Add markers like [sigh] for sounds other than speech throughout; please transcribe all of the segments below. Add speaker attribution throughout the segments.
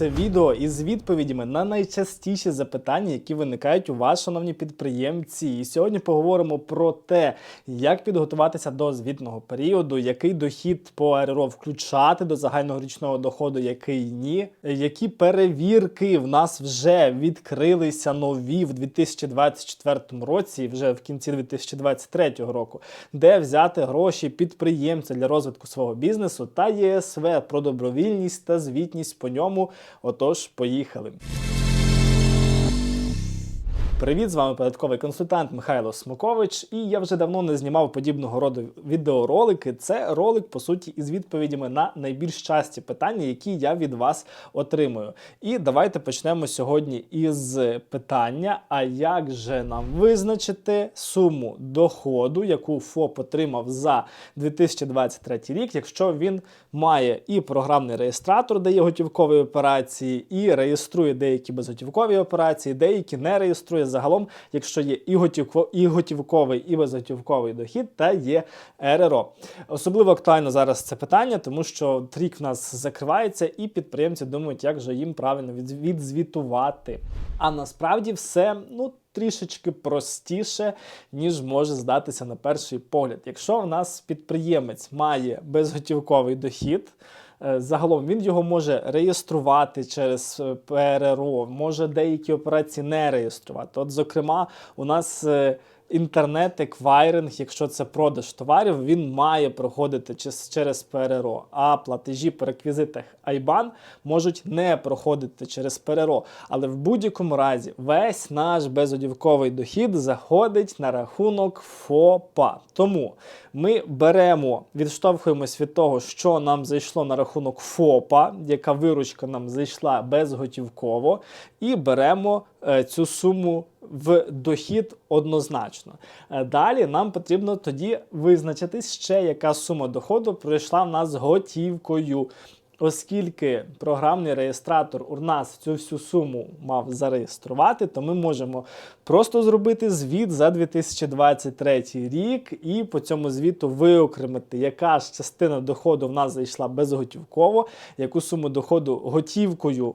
Speaker 1: Це відео із відповідями на найчастіші запитання, які виникають у вас, шановні підприємці. І сьогодні поговоримо про те, як підготуватися до звітного періоду, який дохід по РРО включати до загального річного доходу, який ні, які перевірки в нас вже відкрилися нові в 2024 році, вже в кінці 2023 року, де взяти гроші підприємця для розвитку свого бізнесу та ЄСВ про добровільність та звітність по ньому. Отож, поїхали. Привіт, з вами податковий консультант Михайло Смокович, і я вже давно не знімав подібного роду відеоролики. Це ролик, по суті, із відповідями на найбільш часті питання, які я від вас отримую. І давайте почнемо сьогодні із питання: а як же нам визначити суму доходу, яку ФОП отримав за 2023 рік, якщо він має і програмний реєстратор, де є готівкові операції, і реєструє деякі безготівкові операції, деякі не реєструє загалом, якщо є і готівковий, і безготівковий дохід, та є РРО. Особливо актуально зараз це питання, тому що трік в нас закривається, і підприємці думають, як же їм правильно відзвітувати. А насправді все ну. Трішечки простіше, ніж може здатися на перший погляд. Якщо в нас підприємець має безготівковий дохід, Загалом він його може реєструвати через е, ПРРО, може деякі операції не реєструвати. От, зокрема, у нас е, інтернет-еквайринг, якщо це продаж товарів, він має проходити через ПРРО, а платежі по реквізитах IBAN можуть не проходити через ПРРО. Але в будь-якому разі весь наш безодівковий дохід заходить на рахунок ФОПа. Тому ми беремо, відштовхуємось від того, що нам зайшло на рахунок ФОПа, яка виручка нам зайшла безготівково, і беремо е, цю суму в дохід однозначно. Е, Далі нам потрібно тоді визначитись ще, яка сума доходу пройшла в нас готівкою. Оскільки програмний реєстратор у нас цю всю суму мав зареєструвати, то ми можемо просто зробити звіт за 2023 рік і по цьому звіту виокремити, яка ж частина доходу в нас зайшла безготівково, яку суму доходу готівкою.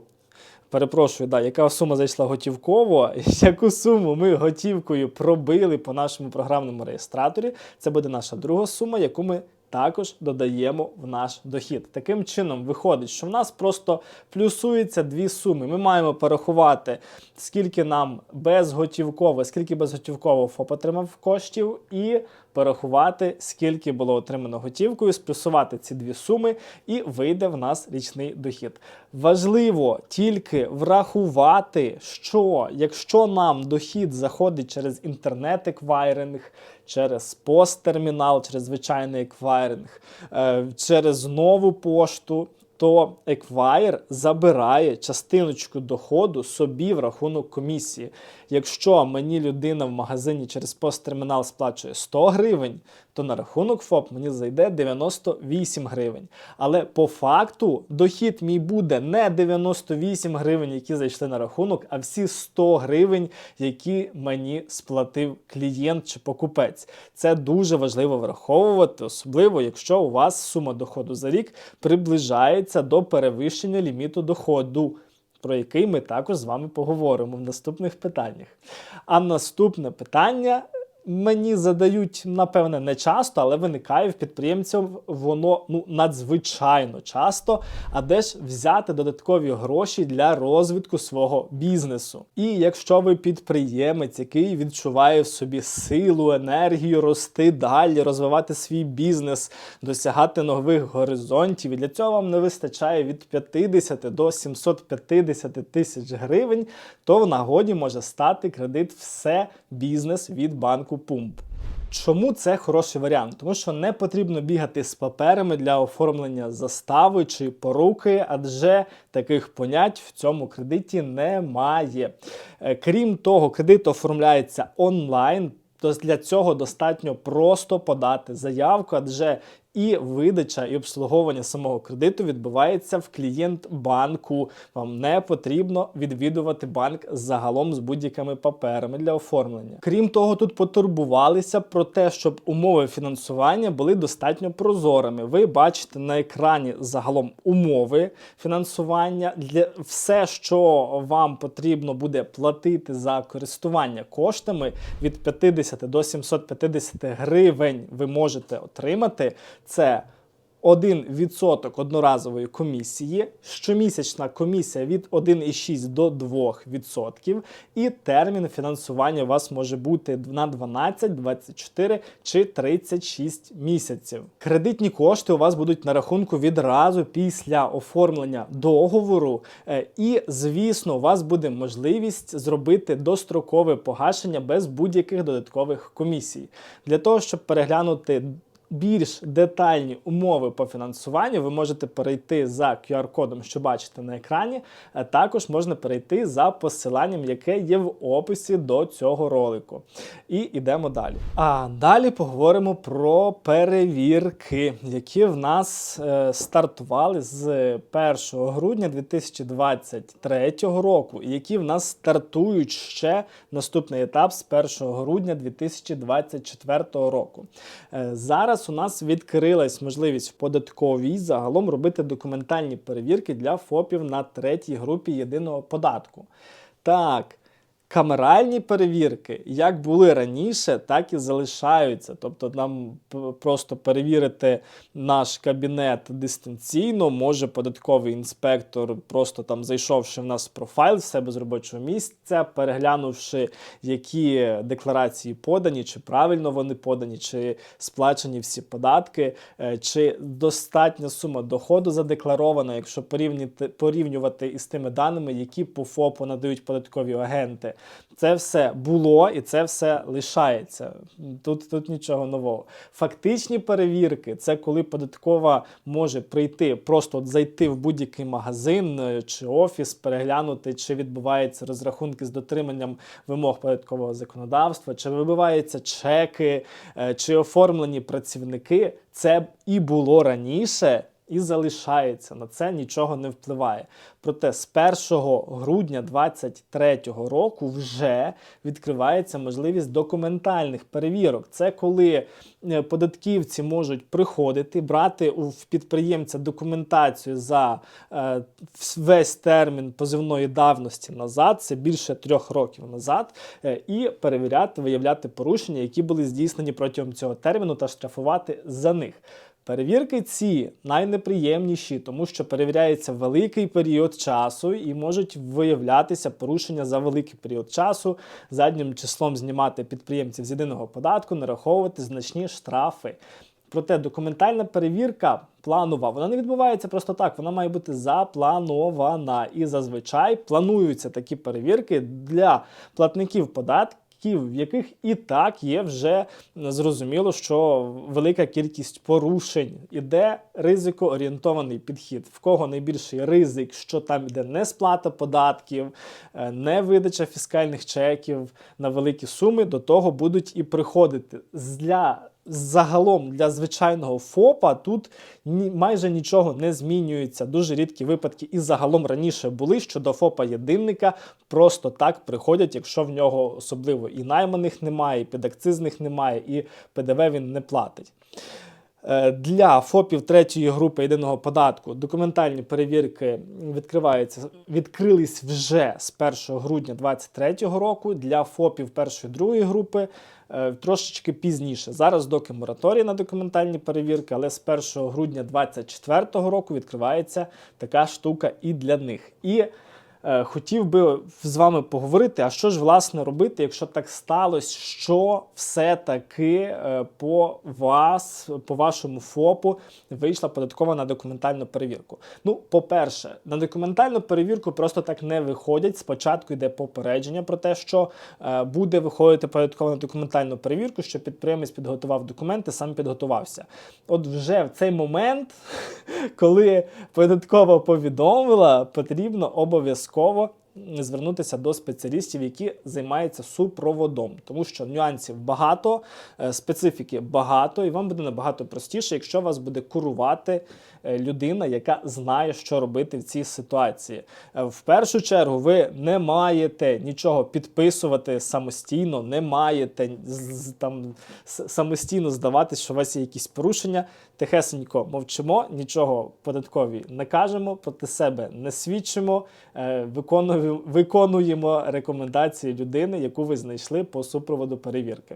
Speaker 1: Перепрошую, да, яка сума зайшла готівково, яку суму ми готівкою пробили по нашому програмному реєстраторі. Це буде наша друга сума, яку ми також додаємо в наш дохід. Таким чином виходить, що в нас просто плюсуються дві суми. Ми маємо порахувати, скільки нам безготівково, скільки безготівково ФОП отримав коштів, і порахувати, скільки було отримано готівкою, сплюсувати ці дві суми, і вийде в нас річний дохід. Важливо тільки врахувати, що якщо нам дохід заходить через інтернет-еквайринг, через посттермінал, через звичайний еквайринг, е, через нову пошту. То еквайр забирає частиночку доходу собі в рахунок комісії. Якщо мені людина в магазині через посттермінал сплачує 100 гривень, то на рахунок ФОП мені зайде 98 гривень. Але по факту дохід мій буде не 98 гривень, які зайшли на рахунок, а всі 100 гривень, які мені сплатив клієнт чи покупець. Це дуже важливо враховувати, особливо якщо у вас сума доходу за рік приближається до перевищення ліміту доходу. Про який ми також з вами поговоримо в наступних питаннях. А наступне питання мені задають, напевне, не часто, але виникає в підприємців воно ну, надзвичайно часто. А де ж взяти додаткові гроші для розвитку свого бізнесу? І якщо ви підприємець, який відчуває в собі силу, енергію рости далі, розвивати свій бізнес, досягати нових горизонтів, і для цього вам не вистачає від 50 до 750 тисяч гривень, то в нагоді може стати кредит все бізнес від банку Пумп. Чому це хороший варіант? Тому що не потрібно бігати з паперами для оформлення застави чи поруки, адже таких понять в цьому кредиті немає. Е, Крім того, кредит оформляється онлайн. тобто для цього достатньо просто подати заявку, адже і видача і обслуговування самого кредиту відбувається в клієнт банку. Вам не потрібно відвідувати банк загалом з будь-якими паперами для оформлення. Крім того, тут потурбувалися про те, щоб умови фінансування були достатньо прозорими. Ви бачите на екрані загалом умови фінансування для все, що вам потрібно буде платити за користування коштами від 50 до 750 гривень. Ви можете отримати це. 1% одноразової комісії, щомісячна комісія від 1,6 до 2%, і термін фінансування у вас може бути на 12, 24 чи 36 місяців. Кредитні кошти у вас будуть на рахунку відразу після оформлення договору, Е, і, звісно, у вас буде можливість зробити дострокове погашення без будь-яких додаткових комісій. Для того, щоб переглянути більш детальні умови по фінансуванню ви можете перейти за QR-кодом, що бачите на екрані. а Також можна перейти за посиланням, яке є в описі до цього ролику. І йдемо далі. А далі поговоримо про перевірки, які в нас е, стартували з 1 грудня 2023 року, і які в нас стартують ще наступний етап з 1 грудня 2024 року. Е, Зараз у нас відкрилась можливість в податковій загалом робити документальні перевірки для ФОПів на третій групі єдиного податку. Так. Камеральні перевірки, як були раніше, так і залишаються. Тобто, нам просто перевірити наш кабінет дистанційно, може податковий інспектор, просто там зайшовши в нас профайл в себе з робочого місця, переглянувши, які декларації подані, чи правильно вони подані, чи сплачені всі податки, е, чи достатня сума доходу задекларована, якщо порівнювати із тими даними, які по ФОПу надають податкові агенти. Це все було і це все лишається. Тут, тут нічого нового. Фактичні перевірки це коли податкова може прийти, просто от зайти в будь-який магазин е, чи офіс, переглянути, чи відбуваються розрахунки з дотриманням вимог податкового законодавства, чи вибиваються чеки, е, чи оформлені працівники. Це і було раніше. І залишається на це нічого не впливає. Проте з 1 грудня 2023 року вже відкривається можливість документальних перевірок. Це коли е, податківці можуть приходити, брати у підприємця документацію за е, весь термін позивної давності назад, це більше трьох років назад, е, і перевіряти, виявляти порушення, які були здійснені протягом цього терміну, та штрафувати за них. Перевірки ці найнеприємніші, тому що перевіряється великий період часу і можуть виявлятися порушення за великий період часу, заднім числом знімати підприємців з єдиного податку, нараховувати значні штрафи. Проте документальна перевірка планова, вона не відбувається просто так, вона має бути запланована. І зазвичай плануються такі перевірки для платників податків в яких і так є вже зрозуміло, що велика кількість порушень іде ризикоорієнтований підхід. В кого найбільший ризик, що там іде не сплата податків, е, не видача фіскальних чеків на великі суми, до того будуть і приходити. Для Загалом для звичайного ФОПа тут майже нічого не змінюється. Дуже рідкі випадки і загалом раніше були, що до ФОПа єдинника просто так приходять, якщо в нього особливо і найманих немає, і підакцизних немає, і ПДВ він не платить. Е, Для ФОПів третьої групи єдиного податку документальні перевірки відкриваються, відкрились вже з 1 грудня 2023 року. Для ФОПів першої другої групи трошечки пізніше. Зараз доки мораторій на документальні перевірки, але з 1 грудня 2024 року відкривається така штука і для них. І е, хотів би з вами поговорити, а що ж власне робити, якщо так сталося, що все-таки е, по вас, по вашому ФОПу вийшла податкова на документальну перевірку. Ну, по-перше, на документальну перевірку просто так не виходять. Спочатку йде попередження про те, що е, буде виходити податкова на документальну перевірку, що підприємець підготував документи, сам підготувався. От вже в цей момент, [laughs] коли податкова повідомила, потрібно обов'язково звернутися до спеціалістів, які займаються супроводом, тому що нюансів багато, е, специфіки багато, і вам буде набагато простіше, якщо вас буде курувати е, людина, яка знає, що робити в цій ситуації. Е, В першу чергу, ви не маєте нічого підписувати самостійно, не маєте там самостійно здаватись, що у вас є якісь порушення. Тихесенько мовчимо, нічого податкові не кажемо, проти себе не свідчимо, е, виконуємо, рекомендації людини, яку ви знайшли по супроводу перевірки.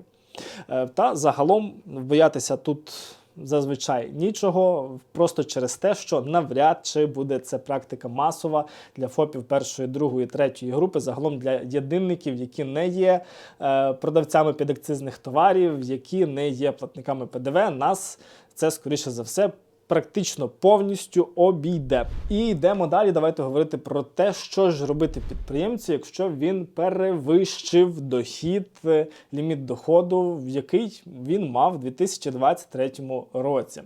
Speaker 1: Е, Та загалом боятися тут зазвичай нічого, просто через те, що навряд чи буде це практика масова для ФОПів першої, другої, третьої групи, загалом для єдинників, які не є е, продавцями підакцизних товарів, які не є платниками ПДВ, нас це скоріше за все. Практично повністю обійде. І йдемо далі. Давайте говорити про те, що ж робити підприємцю, якщо він перевищив дохід, е, ліміт доходу, в який він мав у 2023 році.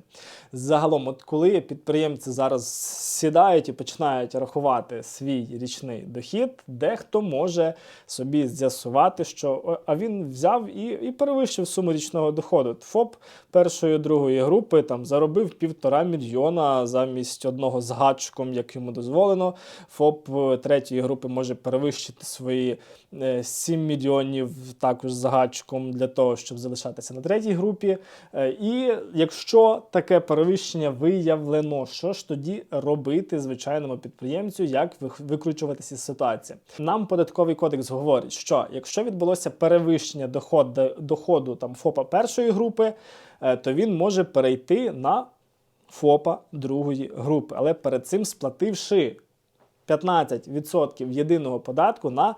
Speaker 1: Загалом, от коли підприємці зараз сідають і починають рахувати свій річний дохід, дехто може собі з'ясувати, що а він взяв і, і перевищив суму річного доходу. ФОП першої другої групи там заробив півтора мільйона замість одного з гачком, як йому дозволено. ФОП е, третьої групи може перевищити свої е, 7 мільйонів також з гачком для того, щоб залишатися на третій групі. Е, І якщо таке перевищення виявлено, що ж тоді робити звичайному підприємцю, як викручуватися з ситуації? Нам податковий кодекс говорить, що якщо відбулося перевищення доходу, доходу там ФОПа першої групи, е, то він може перейти на ФОПа другої групи, але перед цим сплативши 15% єдиного податку на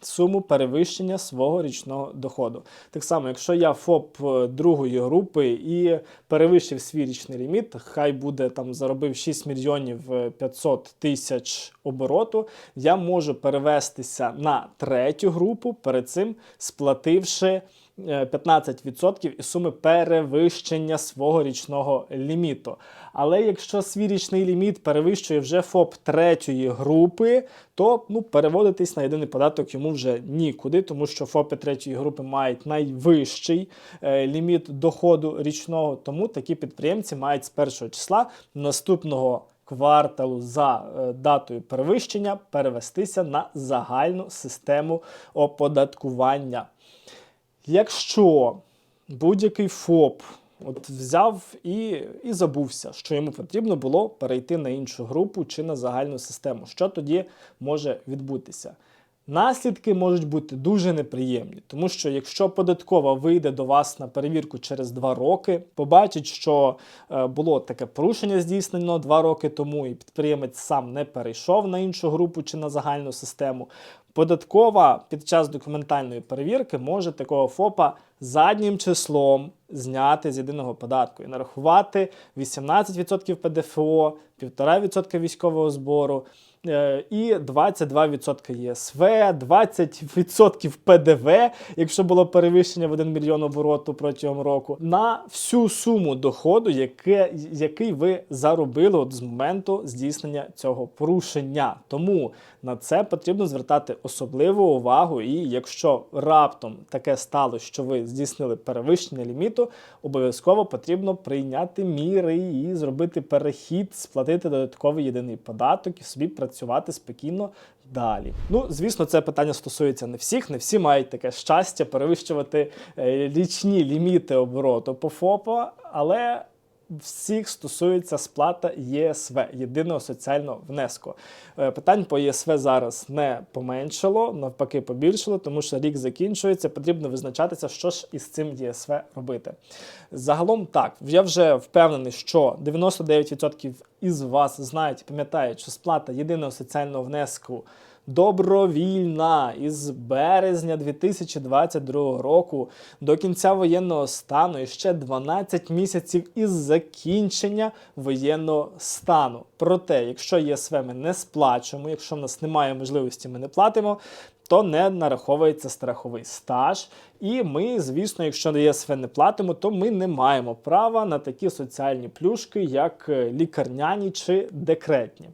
Speaker 1: суму перевищення свого річного доходу. Так само, якщо я ФОП е, другої групи і перевищив свій річний ліміт, хай буде там заробив 6 мільйонів е, 500 тисяч обороту, я можу перевестися на третю групу, перед цим сплативши е, 15% із суми перевищення свого річного ліміту. Але якщо свій річний ліміт перевищує вже ФОП третьої групи, то ну, переводитись на єдиний податок йому вже нікуди, тому що ФОПи третьої групи мають найвищий е, ліміт доходу річного, тому такі підприємці мають з першого числа наступного кварталу за е, датою перевищення перевестися на загальну систему оподаткування. Якщо будь-який ФОП от взяв і, і забувся, що йому потрібно було перейти на іншу групу чи на загальну систему, що тоді може відбутися? Наслідки можуть бути дуже неприємні, тому що якщо податкова вийде до вас на перевірку через два роки, побачить, що е, було таке порушення здійснено два роки тому, і підприємець сам не перейшов на іншу групу чи на загальну систему. Податкова під час документальної перевірки може такого ФОПа заднім числом зняти з єдиного податку і нарахувати 18% ПДФО, 1,5% військового збору і 22% ЄСВ, 20% ПДВ, якщо було перевищення в 1 мільйон обороту протягом року, на всю суму доходу, яке, який ви заробили от з моменту здійснення цього порушення. Тому на це потрібно звертати особливу увагу. І якщо раптом таке стало, що ви здійснили перевищення ліміту, обов'язково потрібно прийняти міри і зробити перехід, сплатити додатковий єдиний податок і собі працювати спокійно далі. Ну, звісно, це питання стосується не всіх, не всі мають таке щастя перевищувати е, річні ліміти обороту по ФОПа, але всіх стосується сплата ЄСВ, єдиного соціального внеску. Е, Питань по ЄСВ зараз не поменшало, навпаки, побільшало, тому що рік закінчується, потрібно визначатися, що ж із цим ЄСВ робити. Загалом так, я вже впевнений, що 99% із вас знають і пам'ятають, що сплата єдиного соціального внеску добровільна із березня 2022 року до кінця воєнного стану і ще 12 місяців із закінчення воєнного стану. Проте, якщо ЄСВ ми не сплачуємо, якщо в нас немає можливості, ми не платимо. То не нараховується страховий стаж, і ми, звісно, якщо ЄСВ не платимо, то ми не маємо права на такі соціальні плюшки, як лікарняні чи декретні.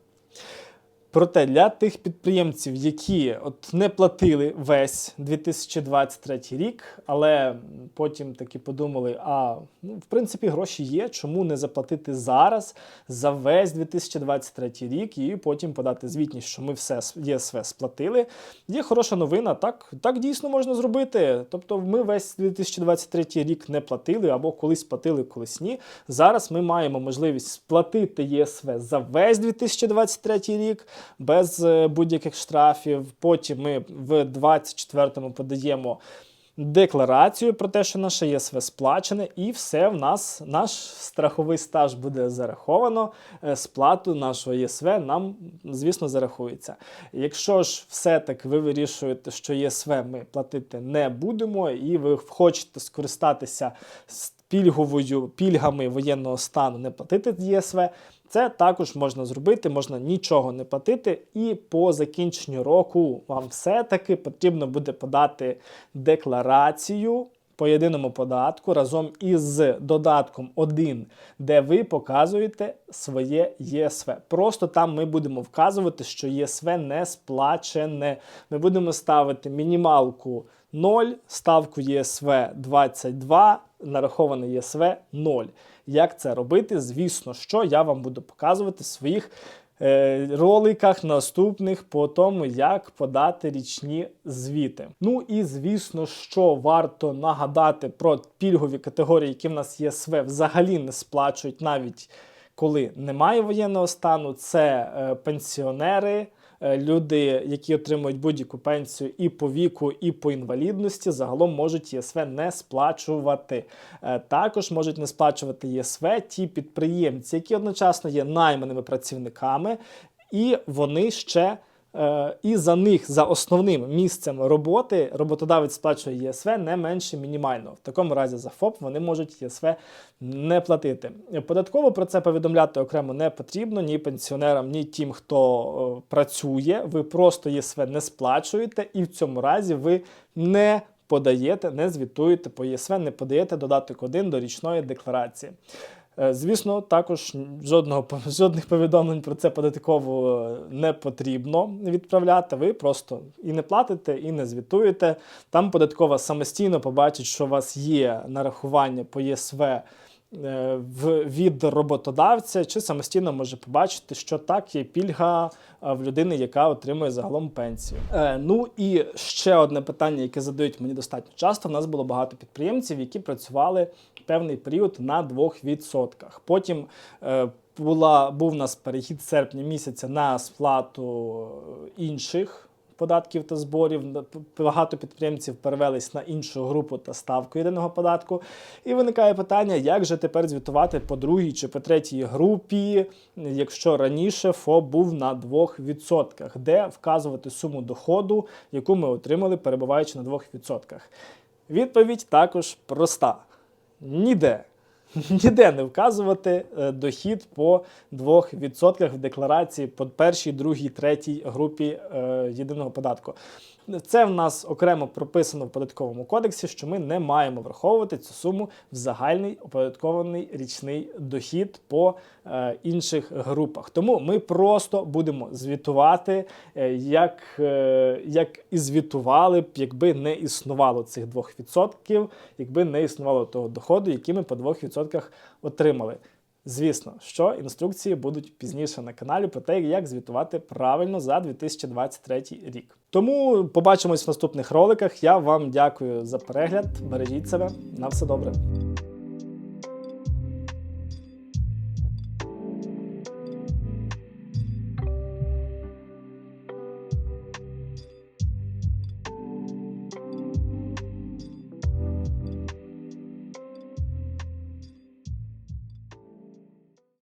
Speaker 1: Проте для тих підприємців, які от не платили весь 2023 рік, але потім таки подумали: а ну, в принципі гроші є, чому не заплатити зараз за весь 2023 рік і потім подати звітність, що ми все ЄСВ сплатили. Є хороша новина, так, так дійсно можна зробити. Тобто, ми весь 2023 рік не платили або колись платили, колись ні. Зараз ми маємо можливість сплатити ЄСВ за весь 2023 рік без е, будь-яких штрафів. Потім ми в 2024 подаємо. Декларацію про те, що наше ЄСВ сплачене, і все в нас, наш страховий стаж буде зараховано. е, Сплату нашого ЄСВ нам, звісно, зарахується. Якщо ж все-таки ви вирішуєте, що ЄСВ ми платити не будемо, і ви хочете скористатися пільговою пільгами воєнного стану, не платити ЄСВ, це також можна зробити, можна нічого не платити, і по закінченню року вам все-таки потрібно буде подати декларацію по єдиному податку разом із додатком 1, де ви показуєте своє ЄСВ. Просто там ми будемо вказувати, що ЄСВ не сплачене. Ми будемо ставити мінімалку 0, ставку ЄСВ 22, нараховане ЄСВ 0. Як це робити? Звісно, що я вам буду показувати в своїх е, роликах наступних по тому, як подати річні звіти. Ну і звісно, що варто нагадати про пільгові категорії, які в нас ЄСВ взагалі не сплачують навіть коли немає воєнного стану. Це е, пенсіонери. Е, Люди, які отримують будь-яку пенсію і по віку, і по інвалідності, загалом можуть ЄСВ не сплачувати. Е, Також можуть не сплачувати ЄСВ ті підприємці, які одночасно є найманими працівниками, і вони ще. Е, І за них за основним місцем роботи роботодавець сплачує ЄСВ не менше мінімального. В такому разі за ФОП вони можуть ЄСВ не платити. Податково про це повідомляти окремо не потрібно ні пенсіонерам, ні тим, хто е, працює. Ви просто ЄСВ не сплачуєте, і в цьому разі ви не подаєте, не звітуєте по ЄСВ, не подаєте додаток 1 до річної декларації. Е, Звісно, також жодного [laughs] жодних повідомлень про це податково е, не потрібно відправляти. Ви просто і не платите, і не звітуєте. Там податкова самостійно побачить, що у вас є нарахування по ЄСВ е, від роботодавця, чи самостійно може побачити, що так є пільга в людини, яка отримує загалом пенсію. Ну і ще одне питання, яке задають мені достатньо часто. В нас було багато підприємців, які працювали певний період на 2%. Потім е, була, був у нас перехід серпня місяця на сплату е, інших податків та зборів. Багато підприємців перевелись на іншу групу та ставку єдиного податку. І виникає питання, як же тепер звітувати по другій чи по третій групі, якщо раніше ФОП був на 2%, де вказувати суму доходу, яку ми отримали, перебуваючи на 2%. Відповідь також проста: ніде. [laughs] Ніде не вказувати е, дохід по 2% в декларації по першій, другій, третій групі е, єдиного податку. Це в нас окремо прописано в податковому кодексі, що ми не маємо враховувати цю суму в загальний оподаткований річний дохід по е, інших групах. Тому ми просто будемо звітувати, е, як, е, як і звітували б, якби не існувало цих 2%, якби не існувало того доходу, який ми по 2% отримали. Звісно, що інструкції будуть пізніше на каналі про те, як звітувати правильно за 2023 рік. Тому побачимось в наступних роликах. Я вам дякую за перегляд. Бережіть себе. На все добре.